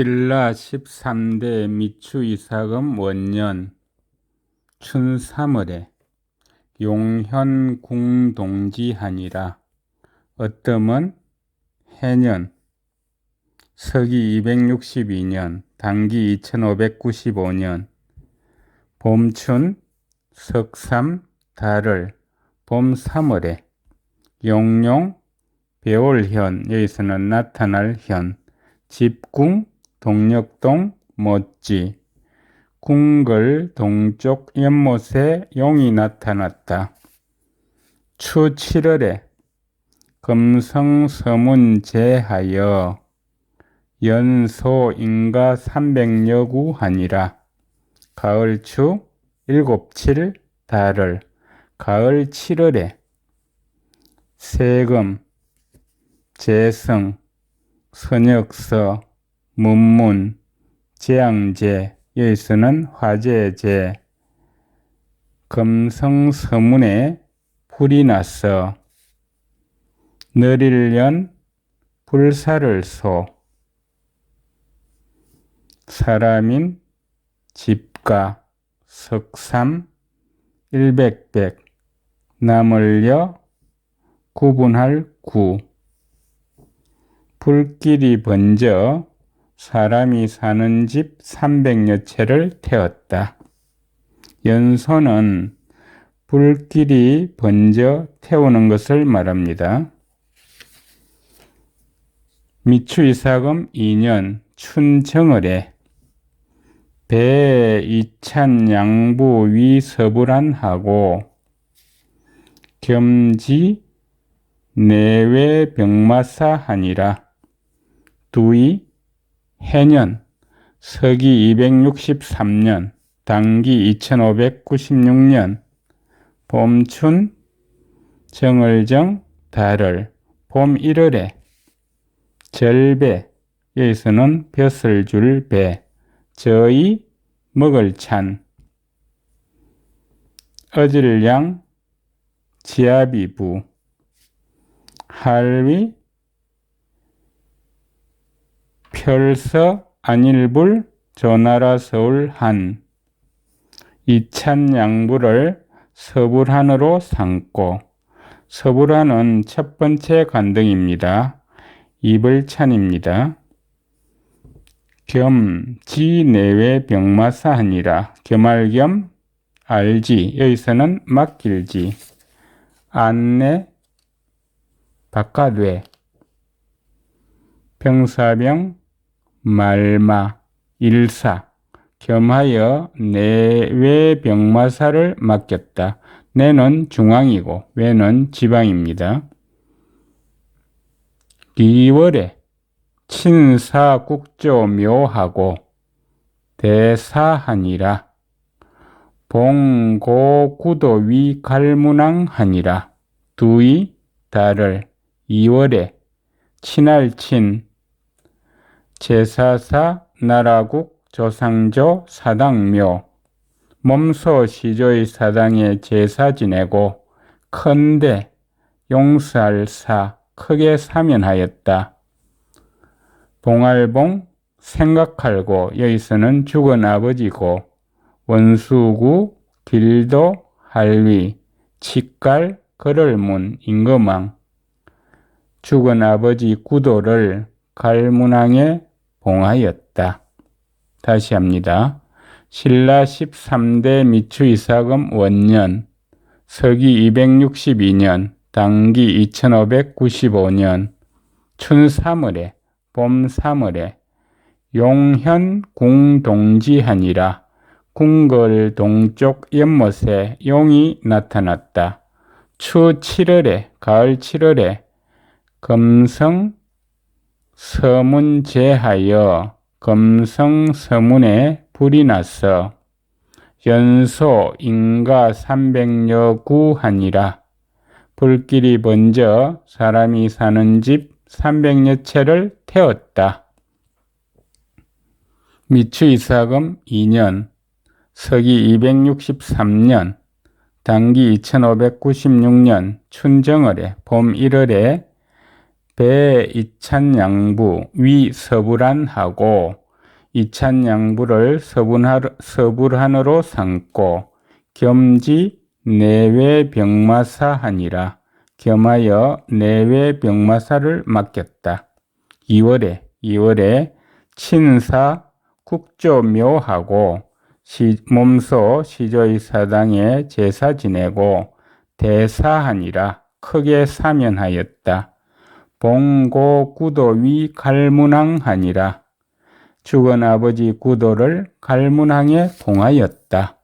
신라 13대 미추 이사금 원년 춘 3월에 용현 궁 동지하니라. 어뜸은 해년 서기 262년 당기 2595년 봄춘 석삼 달을 봄 3월에 용용 배올 현 여기서는 나타날 현 집궁 동력동 못지 궁궐 동쪽 연못에 용이 나타났다. 추 7월에 금성 서문 제하여 연소 인가 300여구 하니라. 가을 추 일곱 칠 달을 가을 7월에 세금 재성 선역서 문문 재앙제 여기서는 화재제 금성서문에 불이 났어 너릴년 불사를 소. 사람인 집가 석삼 일백백 남을려 구분할 구. 불길이 번져 사람이 사는 집 300여 채를 태웠다. 연소는 불길이 번져 태우는 것을 말합니다. 미추 이사금 2년 춘정월에 배 이찬 양부 위 서불안하고 겸지 내외 병마사 하니라 두이 해년 서기 263년 당기 2596년 봄춘 정월정 달을 봄 1월에 절배 여기서는 벼슬 줄 배, 저희 먹을 찬. 어질량 지아비부. 할위 별서 안일불 조나라 서울 한. 이찬 양부를 서불한으로 삼고 서불한은 첫 번째 간등입니다. 이불찬입니다. 겸 지내외 병마사하니라. 겸할 겸 알지. 여기서는 맡길지. 안내 바깥외. 병사병 말마, 일사, 겸하여 내외 병마사를 맡겼다. 내는 중앙이고 외는 지방입니다. 2월에 친사 국조 묘하고 대사하니라. 봉고구도 위 갈문왕하니라. 두이 달을 2월에 친할 친 제사사 나라국 조상조 사당묘 몸소 시조의 사당에 제사 지내고 큰데 용살 사 크게 사면하였다. 봉알봉 생각할고 여기서는 죽은 아버지고 원수구 길도 할위 치깔 걸을문 임금왕 죽은 아버지 구도를 갈문왕에 봉하였다. 다시 합니다. 신라 13대 미추 이사금 원년 서기 262년 당기 2595년 춘 3월에 봄 3월에 용현 궁동지하니라 궁궐 동쪽 연못에 용이 나타났다. 추 7월에 가을 7월에 금성 서문 제하여 검성 서문에 불이 났어 연소 인가 300여 구 하니라 불길이 번져 사람이 사는 집 300여 채를 태웠다. 미추 이사금 2년 서기 263년 당기 2596년 춘정월에 봄 1월에 배 이찬 양부 위 서불안하고 이찬양부를 서불한으로 삼고 겸지 내외 병마사하니라. 겸하여 내외 병마사를 맡겼다. 2월에 2월에 친사 국조묘하고 시, 몸소 시조의 사당에 제사 지내고 대사하니라 크게 사면하였다. 봉고 구도 위 갈문항하니라 죽은 아버지 구도를 갈문항에 봉하였다.